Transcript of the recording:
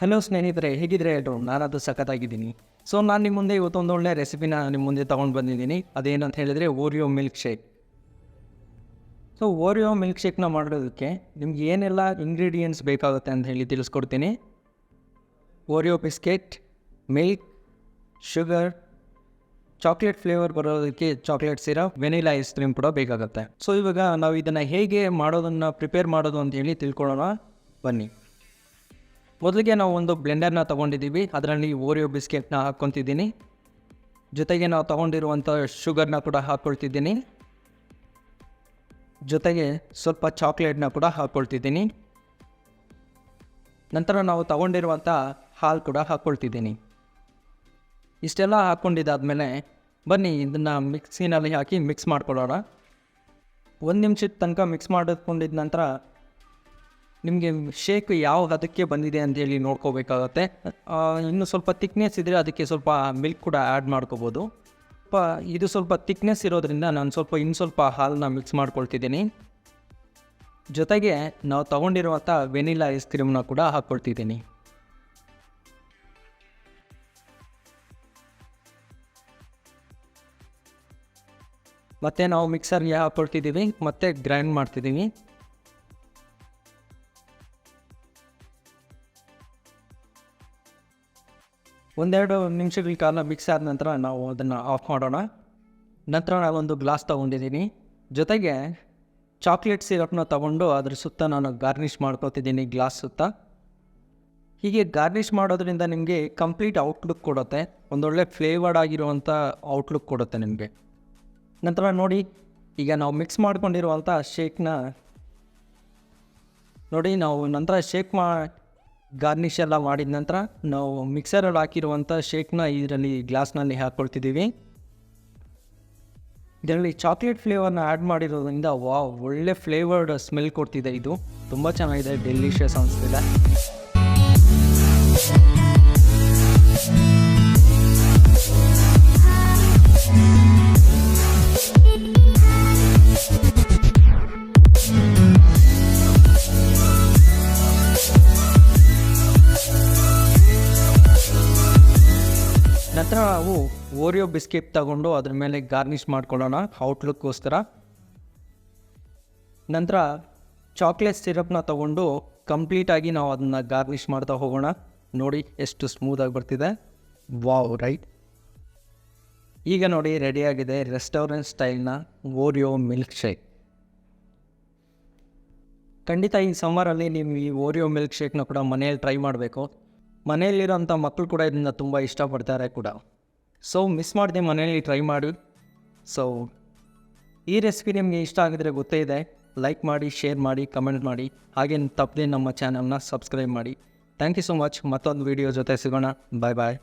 Hello ಸ್ನೇಹಿತರೆ ಹೇಗಿದ್ರೆ ಹೇಳ್ರು ನಾನದು ಸಖತ್ತಾಗಿದ್ದೀನಿ. So, ನಾನು ನಿಮ್ಮ ಮುಂದೆ ಇವತ್ತೊಂದು ಒಳ್ಳೆ ರೆಸಿಪಿನ ನಿಮ್ಮ ಮುಂದೆ ತೊಗೊಂಡು ಬಂದಿದ್ದೀನಿ. ಅದೇನಂತ ಹೇಳಿದರೆ Oreo milk shake so Oreo milk ಶೇಕ್ನ ಮಾಡೋದಕ್ಕೆ ನಿಮ್ಗೆ ಏನೆಲ್ಲ ಇಂಗ್ರೀಡಿಯೆಂಟ್ಸ್ ಬೇಕಾಗುತ್ತೆ ಅಂತ ಹೇಳಿ ತಿಳಿಸ್ಕೊಡ್ತೀನಿ. Oreo biscuit milk sugar chocolate flavour ಬರೋದಕ್ಕೆ chocolate syrup vanilla ice cream ಕೂಡ ಬೇಕಾಗುತ್ತೆ. ಸೊ, ಇವಾಗ ನಾವು ಇದನ್ನು ಹೇಗೆ ಮಾಡೋದನ್ನು ಪ್ರಿಪೇರ್ ಮಾಡೋದು ಅಂತ ಹೇಳಿ ತಿಳ್ಕೊಳ್ಳೋಣ. ಬನ್ನಿ. ಮೊದಲಿಗೆ ನಾವು ಒಂದು ಬ್ಲೆಂಡರ್ನ ತೊಗೊಂಡಿದ್ದೀವಿ. ಅದರಲ್ಲಿ ಓರಿಯೋ ಬಿಸ್ಕೆಟ್ನ ಹಾಕ್ಕೊತಿದ್ದೀನಿ. ಜೊತೆಗೆ ನಾವು ತೊಗೊಂಡಿರುವಂಥ ಶುಗರ್ನ ಕೂಡ ಹಾಕ್ಕೊಳ್ತಿದ್ದೀನಿ. ಜೊತೆಗೆ ಸ್ವಲ್ಪ ಚಾಕ್ಲೇಟ್ನ ಕೂಡ ಹಾಕ್ಕೊಳ್ತಿದ್ದೀನಿ. ನಂತರ ನಾವು ತಗೊಂಡಿರುವಂಥ ಹಾಲು ಕೂಡ ಹಾಕ್ಕೊಳ್ತಿದ್ದೀನಿ. ಇಷ್ಟೆಲ್ಲ ಹಾಕ್ಕೊಂಡಿದ್ದಾದಮೇಲೆ ಬನ್ನಿ ಇದನ್ನು ಮಿಕ್ಸಿನಲ್ಲಿ ಹಾಕಿ ಮಿಕ್ಸ್ ಮಾಡ್ಕೊಳ್ಳೋಣ. ಒಂದು ನಿಮಿಷದ ತನಕ ಮಿಕ್ಸ್ ಮಾಡಿಕೊಂಡಿದ್ದ ನಂತರ ನಿಮಗೆ ಶೇಕ್ ಯಾವ ಅದಕ್ಕೆ ಬಂದಿದೆ ಅಂತೇಳಿ ನೋಡ್ಕೋಬೇಕಾಗತ್ತೆ. ಇನ್ನು ಸ್ವಲ್ಪ ತಿಕ್ನೆಸ್ ಇದ್ದರೆ ಅದಕ್ಕೆ ಸ್ವಲ್ಪ ಮಿಲ್ಕ್ ಕೂಡ ಆ್ಯಡ್ ಮಾಡ್ಕೋಬೋದು. ಸ್ವಲ್ಪ ಇದು ಸ್ವಲ್ಪ ತಿಕ್ನೆಸ್ ಇರೋದ್ರಿಂದ ನಾನು ಸ್ವಲ್ಪ ಇನ್ನು ಸ್ವಲ್ಪ ಹಾಲನ್ನ ಮಿಕ್ಸ್ ಮಾಡ್ಕೊಳ್ತಿದ್ದೀನಿ. ಜೊತೆಗೆ ನಾವು ತೊಗೊಂಡಿರುವಂಥ ವೆನಿಲಾ ಐಸ್ ಕ್ರೀಮ್ನ ಕೂಡ ಹಾಕ್ಕೊಳ್ತಿದ್ದೀನಿ ಮತ್ತು ನಾವು ಮಿಕ್ಸರ್ಗೆ ಹಾಕ್ಕೊಳ್ತಿದ್ದೀವಿ ಮತ್ತು ಗ್ರೈಂಡ್ ಮಾಡ್ತಿದ್ದೀವಿ. ಒಂದೆರಡು ನಿಮಿಷಗಳ ಕಾಲ ಮಿಕ್ಸ್ ಆದ ನಂತರ ನಾವು ಅದನ್ನು ಆಫ್ ಮಾಡೋಣ. ನಂತರ ನಾವೊಂದು ಗ್ಲಾಸ್ ತೊಗೊಂಡಿದ್ದೀನಿ ಜೊತೆಗೆ ಚಾಕ್ಲೇಟ್ ಸಿರಪ್ನ ತೊಗೊಂಡು ಅದ್ರ ಸುತ್ತ ನಾನು ಗಾರ್ನಿಷ್ ಮಾಡ್ಕೊತಿದ್ದೀನಿ ಗ್ಲಾಸ್ ಸುತ್ತ. ಹೀಗೆ ಗಾರ್ನಿಷ್ ಮಾಡೋದ್ರಿಂದ ನಿಮಗೆ ಕಂಪ್ಲೀಟ್ ಔಟ್ಲುಕ್ ಕೊಡುತ್ತೆ. ಒಂದೊಳ್ಳೆ ಫ್ಲೇವರ್ಡ್ ಆಗಿರುವಂಥ ಔಟ್ಲುಕ್ ಕೊಡುತ್ತೆ ನಿಮಗೆ. ನಂತರ ನೋಡಿ, ಈಗ ನಾವು ಮಿಕ್ಸ್ ಮಾಡ್ಕೊಂಡಿರುವಂಥ ಶೇಕ್ನ ನೋಡಿ, ನಾವು ನಂತರ ಶೇಕ್ ಮಾ ಗಾರ್ನಿಷ್ ಎಲ್ಲ ಮಾಡಿದ ನಂತರ ನಾವು ಮಿಕ್ಸರಲ್ಲಿ ಹಾಕಿರುವಂಥ ಶೇಕ್ನ ಇದರಲ್ಲಿ ಗ್ಲಾಸ್ನಲ್ಲಿ ಹಾಕ್ಕೊಳ್ತಿದ್ದೀವಿ ಇದರಲ್ಲಿ ಚಾಕ್ಲೇಟ್ ಫ್ಲೇವರ್ನ ಆ್ಯಡ್ ಮಾಡಿರೋದ್ರಿಂದ ವಾ ಒಳ್ಳೆ ಫ್ಲೇವರ್ಡ್ ಸ್ಮೆಲ್ ಕೊಡ್ತಿದೆ ಇದು. ತುಂಬ ಚೆನ್ನಾಗಿದೆ ಡೆಲಿಷಿಯಸ್ ಅನಿಸ್ತಿದೆ. ನಂತರ ನಾವು ಓರಿಯೋ ಬಿಸ್ಕೆಟ್ ತಗೊಂಡು ಅದ್ರ ಮೇಲೆ ಗಾರ್ನಿಷ್ ಮಾಡ್ಕೊಳ್ಳೋಣ ಔಟ್ಲುಕ್ಕೋಸ್ಕರ. ನಂತರ ಚಾಕ್ಲೇಟ್ ಸಿರಪ್ನ ತಗೊಂಡು ಕಂಪ್ಲೀಟಾಗಿ ನಾವು ಅದನ್ನು ಗಾರ್ನಿಷ್ ಮಾಡ್ತಾ ಹೋಗೋಣ. ನೋಡಿ ಎಷ್ಟು ಸ್ಮೂದಾಗಿ ಬರ್ತಿದೆ. Wow, right. ಈಗ ನೋಡಿ ರೆಡಿಯಾಗಿದೆ ರೆಸ್ಟೋರೆಂಟ್ ಸ್ಟೈಲ್ನ ಓರಿಯೋ ಮಿಲ್ಕ್ ಶೇಕ್ ಖಂಡಿತ ಈ ಸಮ್ಮರಲ್ಲಿ ನೀವು ಈ ಓರಿಯೋ ಮಿಲ್ಕ್ ಶೇಕ್ನ ಕೂಡ ಮನೆಯಲ್ಲಿ ಟ್ರೈ ಮಾಡಬೇಕು. ಮನೆಯಲ್ಲಿರೋಂಥ ಮಕ್ಕಳು ಕೂಡ ಇದನ್ನು ತುಂಬ ಇಷ್ಟಪಡ್ತಾರೆ ಕೂಡ. ಸೊ ಮಿಸ್ ಮಾಡಿದೆ ಮನೆಯಲ್ಲಿ ಟ್ರೈ ಮಾಡಿ. ಸೊ ಈ ರೆಸಿಪಿ ನಿಮಗೆ ಇಷ್ಟ ಆಗಿದ್ರೆ ಗೊತ್ತೇ ಇದೆ. ಲೈಕ್ ಮಾಡಿ ಶೇರ್ ಮಾಡಿ ಕಮೆಂಟ್ ಮಾಡಿ. ಹಾಗೆ ತಪ್ಪದೆ ನಮ್ಮ ಚಾನಲ್ನ ಸಬ್ಸ್ಕ್ರೈಬ್ ಮಾಡಿ. ಥ್ಯಾಂಕ್ ಯು ಸೊ ಮಚ್ ಮತ್ತೊಂದು ವೀಡಿಯೋ ಜೊತೆ ಸಿಗೋಣ. ಬಾಯ್ ಬಾಯ್